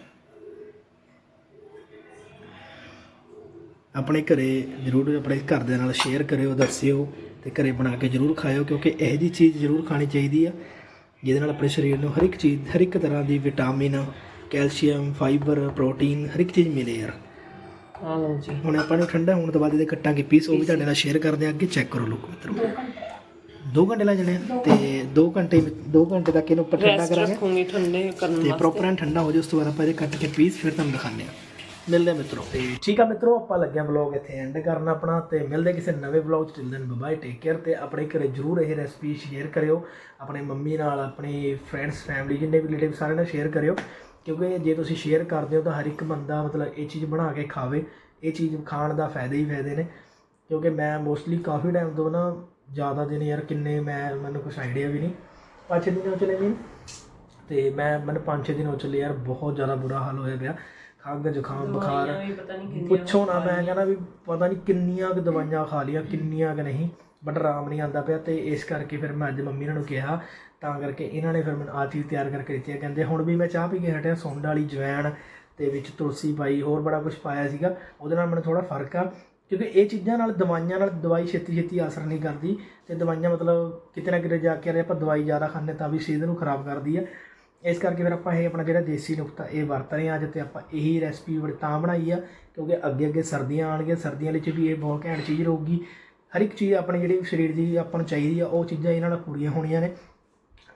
ਆਪਣੇ ਘਰੇ ਜ਼ਰੂਰ ਆਪਣੇ ਘਰ ਦੇ ਨਾਲ ਸ਼ੇਅਰ ਕਰਿਓ ਦੱਸਿਓ ਤੇ ਘਰੇ ਬਣਾ ਕੇ ਜ਼ਰੂਰ ਖਾਇਓ ਕਿਉਂਕਿ ਇਹੋ ਜਿਹੀ ਚੀਜ਼ ਜ਼ਰੂਰ ਖਾਣੀ ਚਾਹੀਦੀ ਆ ਜਿਹਦੇ ਨਾਲ ਆਪਣੇ ਸਰੀਰ ਨੂੰ ਹਰ ਇੱਕ ਚੀਜ਼ ਹਰ ਇੱਕ ਤਰ੍ਹਾਂ ਦੀ ਵਿਟਾਮਿਨ ਕੈਲਸ਼ੀਅਮ ਫਾਈਬਰ ਪ੍ਰੋਟੀਨ ਹਰ ਇੱਕ ਚੀਜ਼ ਮਿਲੇ ਯਾਰ। ਆ ਲਓ ਜੀ। ਹੁਣ ਆਪਾਂ ਨੂੰ ਠੰਡਾ ਹੋਣ ਤੋਂ ਬਾਅਦ ਇਹਦੇ ਕੱਟਾਂਗੇ ਪੀਸ ਉਹ ਵੀ ਤੁਹਾਡੇ ਨਾਲ ਸ਼ੇਅਰ ਕਰਦੇ ਆ ਅੱਗੇ ਚੈੱਕ ਕਰੋ ਲੁੱਕ ਮਿੱਤਰੋ। 2 ਘੰਟੇ। ਲੱਗ ਜਾਣੇ ਤੇ 2 ਘੰਟੇ 2 ਘੰਟੇ ਤੱਕ ਇਹਨੂੰ ਠੰਡਾ ਰੈਸਟ ਕਰਾਂਗੇ। ਰੱਖੂੰਗੀ ਠੰਡੇ ਕਰਨ ਤੇ ਪ੍ਰੋਪਰ ਐਂ ਠੰਡਾ ਹੋ ਜਾਏ ਉਸ ਤੋਂ ਬਾਅਦ ਆਪਾਂ ਇਹਦੇ ਕੱਟ ਕੇ ਪੀਸ ਫਿਰ ਤੁਹਾਨੂੰ ਦਿਖਾਉਂਦੇ ਆ ਮਿਲਦੇ ਆ ਮਿੱਤਰੋ। ਤੇ ਠੀਕ ਆ ਮਿੱਤਰੋ ਆਪਾਂ ਲੱਗਿਆ ਵਲੌਗ ਇੱਥੇ ਐਂਡ ਕਰਨਾ ਆਪਣਾ। ਤੇ ਮਿਲਦੇ ਕਿਸੇ ਨਵੇਂ ਵਲੌਗ ਚ। Till then bye take care ਤੇ ਆਪਣੇ ਘਰੇ ਜਰੂਰ ਇਹ ਰੈਸਪੀ ਸ਼ੇਅਰ ਕਰਿਓ। ਆਪਣੇ ਮੰਮੀ ਨਾਲ ਆਪਣੇ ਫਰੈਂਡਸ ਫੈਮਿਲੀ ਜਿੰਨੇ ਵੀ ਰਿਲੇਟਿਵ ਸਾਰਿਆਂ ਨਾਲ ਸ਼ੇਅਰ ਕਰਿਓ। ਕਿਉਂਕਿ ਜੇ ਤੁਸੀਂ ਸ਼ੇਅਰ ਕਰਦੇ ਹੋ ਤਾਂ ਹਰ ਇੱਕ ਬੰਦਾ ਮਤਲਬ ਇਹ ਚੀਜ਼ ਬਣਾ ਕੇ ਖਾਵੇ ਇਹ ਚੀਜ਼ ਖਾਣ ਦਾ ਫਾਇਦੇ ਹੀ ਫਾਇਦੇ ਨੇ। ਕਿਉਂਕਿ ਮੈਂ ਮੋਸਟਲੀ ਕਾਫੀ ਟਾਈਮ ਤੋਂ ਨਾ ਜ਼ਿਆਦਾ ਦਿਨ ਯਾਰ ਕਿੰਨੇ ਮੈਂ ਮੈਨੂੰ ਕੁਝ ਆਈਡੀਆ ਵੀ ਨਹੀਂ। ਪੰਜ ਦਿਨ ਹੋ ਚਲੇ ਮੀਨ। ਤੇ ਮੈਂ ਮੈਨੂੰ ਪੰਜ ਛੇ ਦਿਨ ਹੋ ਚੱਲੇ ਯਾਰ ਬਹੁਤ ਜ਼ਿਆਦਾ ਬੁਰਾ ਹਾਲ ਹੋਇਆ ਪਿਆ। ਖੰਘ ਜ਼ੁਕਾਮ ਬੁਖਾਰ। ਵੀ ਪੁੱਛੋ ਨਾ ਮੈਂ ਕਹਿੰਦਾ ਵੀ ਪਤਾ ਨਹੀਂ ਕਿੰਨੀਆਂ ਕੁ ਦਵਾਈਆਂ ਖਾ ਲੀਆਂ ਕਿੰਨੀਆਂ ਕੁ ਨਹੀਂ। ਬਟ ਆਰਾਮ ਨਹੀਂ ਆਉਂਦਾ ਪਿਆ ਤੇ ਇਸ ਕਰਕੇ ਫਿਰ ਮੈਂ ਅੱਜ ਮੰਮੀ ਨੂੰ ਕਿਹਾ ਤਾਂ ਕਰਕੇ ਇਹਨਾਂ ਨੇ ਫਿਰ ਮੈਨੂੰ ਆ ਚੀਜ਼ ਤਿਆਰ ਕਰਕੇ ਦਿੱਤੀ ਹੈ। ਕਹਿੰਦੇ, ਹੁਣ ਵੀ ਮੈਂ ਚਾਹ ਪੀ ਕੇ ਹਟਿਆ, ਸੁੰਡ ਵਾਲੀ ਜਵੈਣ ਤੇ ਵਿੱਚ ਤੁਲਸੀ ਪਾਈ, ਹੋਰ ਬੜਾ ਕੁਝ ਪਾਇਆ ਸੀਗਾ। ਉਹਦੇ ਨਾਲ ਮੈਨੂੰ ਥੋੜਾ ਫ਼ਰਕ ਆ, ਕਿਉਂਕਿ ਇਹ ਚੀਜ਼ਾਂ ਨਾਲ, ਦਵਾਈਆਂ ਨਾਲ ਦਵਾਈ ਛੇਤੀ ਛੇਤੀ ਅਸਰ ਨਹੀਂ ਕਰਦੀ ਤੇ ਦਵਾਈਆਂ ਮਤਲਬ ਕਿਤੇ ਨਾ ਕਿਤੇ ਜਾ ਕੇ ਅਰੇ ਆਪਾਂ ਦਵਾਈ ਜ਼ਿਆਦਾ ਖਾਂਦੇ ਤਾਂ ਵੀ ਸਿਹਤ ਨੂੰ ਖਰਾਬ ਕਰਦੀ ਆ। ਇਸ ਕਰਕੇ ਫਿਰ ਆਪਾਂ ਇਹ ਆਪਣਾ ਜਿਹੜਾ ਦੇਸੀ ਨੁਕਤਾ ਇਹ ਵਰਤ ਰਹੇ ਹਾਂ। ਅੱਜ ਤੇ ਆਪਾਂ ਇਹੀ ਰੈਸਪੀ ਤਾਂ ਬਣਾਈ ਆ, ਕਿਉਂਕਿ ਅੱਗੇ ਅੱਗੇ ਸਰਦੀਆਂ ਆਣਗੀਆਂ ਸਰਦੀਆਂ ਵਿੱਚ ਵੀ ਇਹ ਬਹੁਤ ਘੈਂਟ ਚੀਜ਼ ਰਹੂਗੀ। ਹਰ ਇੱਕ ਚੀਜ਼ ਆਪਣੇ ਜਿਹੜੀ ਸਰੀਰ ਦੀ ਆਪਾਂ ਨੂੰ ਚਾਹੀਦੀ ਆ, ਉਹ ਚੀਜ਼ਾਂ ਇਹਨਾਂ ਨਾਲ ਪੂਰੀਆਂ ਹੋਣੀਆਂ ਨੇ।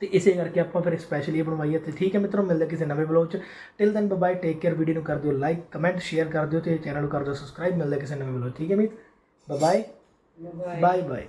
ਤੇ ਇਸੇ ਕਰਕੇ ਆਪਾਂ ਫਿਰ ਸਪੈਸ਼ਲੀ ਬਣਵਾਈ ਹੈ ਤੇ ਠੀਕ ਹੈ ਮਿੱਤਰੋ ਮਿਲਦੇ ਕਿਸੇ ਨਵੇਂ ਵਲੌਗ ਚ। Till then bye take care video ਨੂੰ ਕਰ ਦਿਓ ਲਾਈਕ ਕਮੈਂਟ ਸ਼ੇਅਰ ਕਰ ਦਿਓ ਤੇ ਚੈਨਲ ਨੂੰ ਕਰ ਦਿਓ ਸਬਸਕ੍ਰਾਈਬ ਮਿਲਦੇ ਕਿਸੇ ਨਵੇਂ ਵਲੌਗ ਠੀਕ ਹੈ ਮੀਤ? Bye bye bye